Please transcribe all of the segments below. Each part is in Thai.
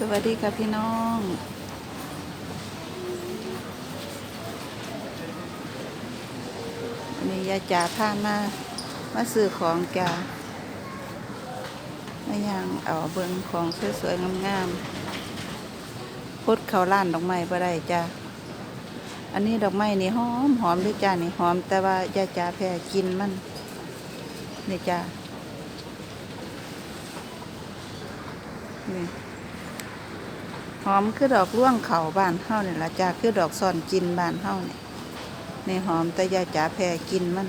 สวัสดีค่ะพี่น้องวันนี้ยาจ๋าพามา มาซื้อของจ้ามายังเอาเบิงของสวยๆงามๆพุดเขาล้านดอกไม้บ่ได้จ้าอันนี้ดอกไม้นี่หอมหอมด้วยจ้านี่หอม แต่ว่ายาจ๋าแพ้กินมันนี่จ้านี่ หอมคือดอกร่วงเขาบ้านเฮาเนี่ยละจ้าคือดอกซ่อนกินบ้านเฮาเนี่ยในหอมแต่ยาจ๋าแพ้กินมัน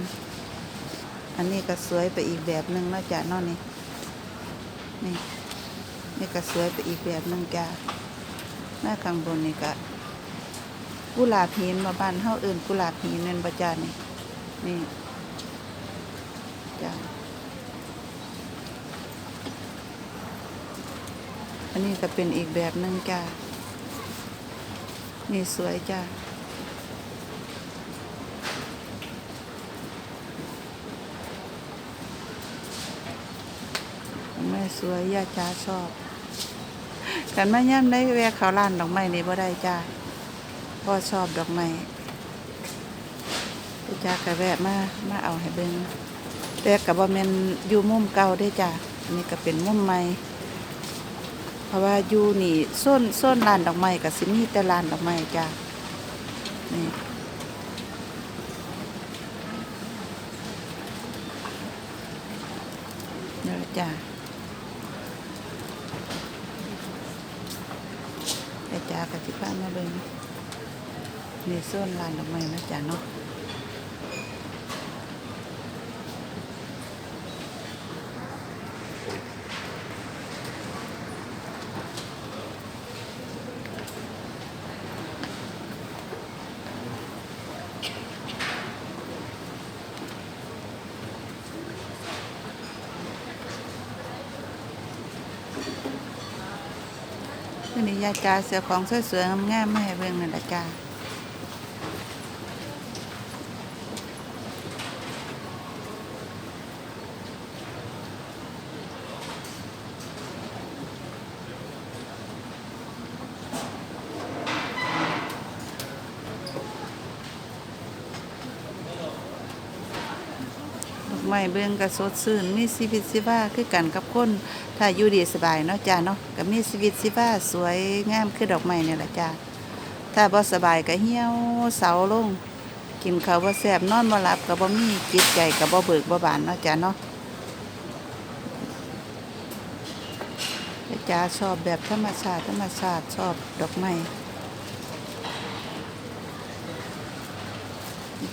อันนี้ก็สวยไปอีกแบบหนึ่งแล้วจ้าเนอกนี่นี่นี่ก็สวยไปอีกแบบหนึ่งจ้าหน้าข้างบนนี่ก็กุหลาบหินมาบ้านเฮาอื่นกุหลาบหินนั่นประจานนี่นี่จ้า อันนี้ก็เป็นอีกแบบหนึ่งจ้านี่สวยจ้าแม่สวยย่าจ้าชอบกันมาย่ำได้แวะเขาร้านดอกไม้นี่บ่ได้จ้าพ่อชอบดอกไม้จ้ากะแวะมามาเอาให้เบิ่งแต่กับว่ามันอยู่มุมเก่าได้จ้าอันนี้ก็เป็นมุมใหม่ เพราะว่าอยู่นี่ส้นส้นลานดอกไม้กับสิมีแต่ลานดอกไม้จ้านี่เดี๋ยจ้าไอ้จ้ากับที่บ้านมาเบิ่งนี่ส้นลานดอกไม้นะจ้าเนาะ วันนี้ยายจ้าเสือของสวยๆงามๆมาให้เบิ่งนั่นล่ะจ้า ไม้เบิ่งก็สดชื่นมีชีวิตชีวาคือกันกับคนถ้าอยู่ดีสบายเนาะจ้าเนาะก็มีชีวิตชีวาสวยงามคือดอกไม้เนี่ยแหละจ้าถ้าบ่สบายก็เหี่ยวเสาลง กินข้าวบ่แซ่บนอนบ่หลับก็บ่มีจิตใจก็บ่เบิกบ่บานเนาะจ้าเนาะแต่จ้าชอบแบบธรรมชาติธรรมชาติชอบดอกไม้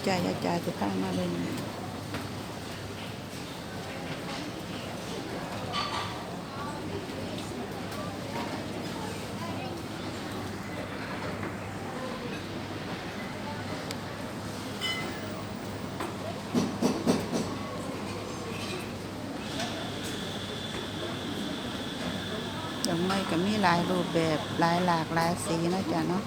จ้ายาจ้าจะพามาเบิ่ง ก็มีหลายรูปแบบหลายหลากหลายสีนาะจ๊ะเนาะ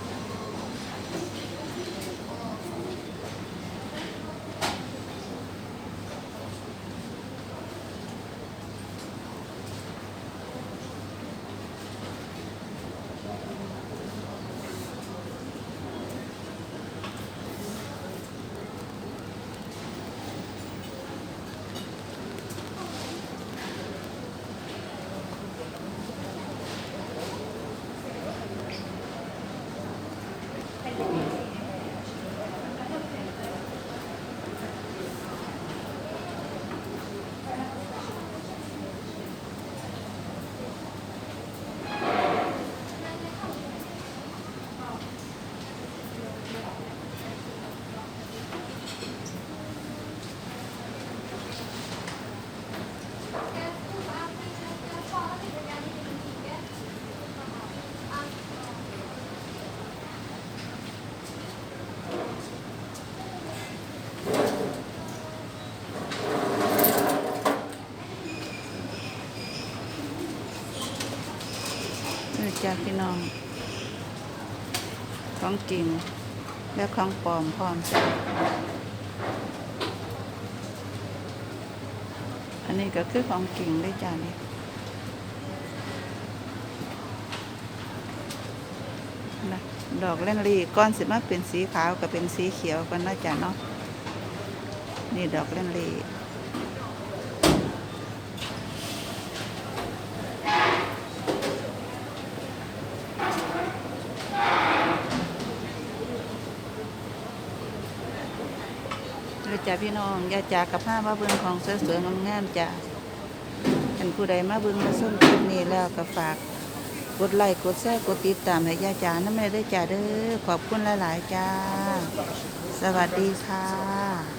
จ้าพี่น้อง ของจริง และของปลอมพร้อมจ้ะอันนี้ก็คือของจริงเลยจ้านี่นะดอกแลนลีก้อนสิมาเป็นสีขาวกับเป็นสีเขียวกันนะจ๊ะเนาะนี่ดอกแลนลี เลยจ้าพี่น้องอย่าจากกับผ้ามาเบิ้งของสวยๆงามๆจ้ะอันผู้ใดมาเบิ้งมาส้มคลิปนี้แล้วก็ฝากกดไลค์กดแชร์กดติดตามให้ย่าจ๋าน้ำไม่ได้จ้าเด้อขอบคุณหลาย ๆ จ้า สวัสดีค่ะ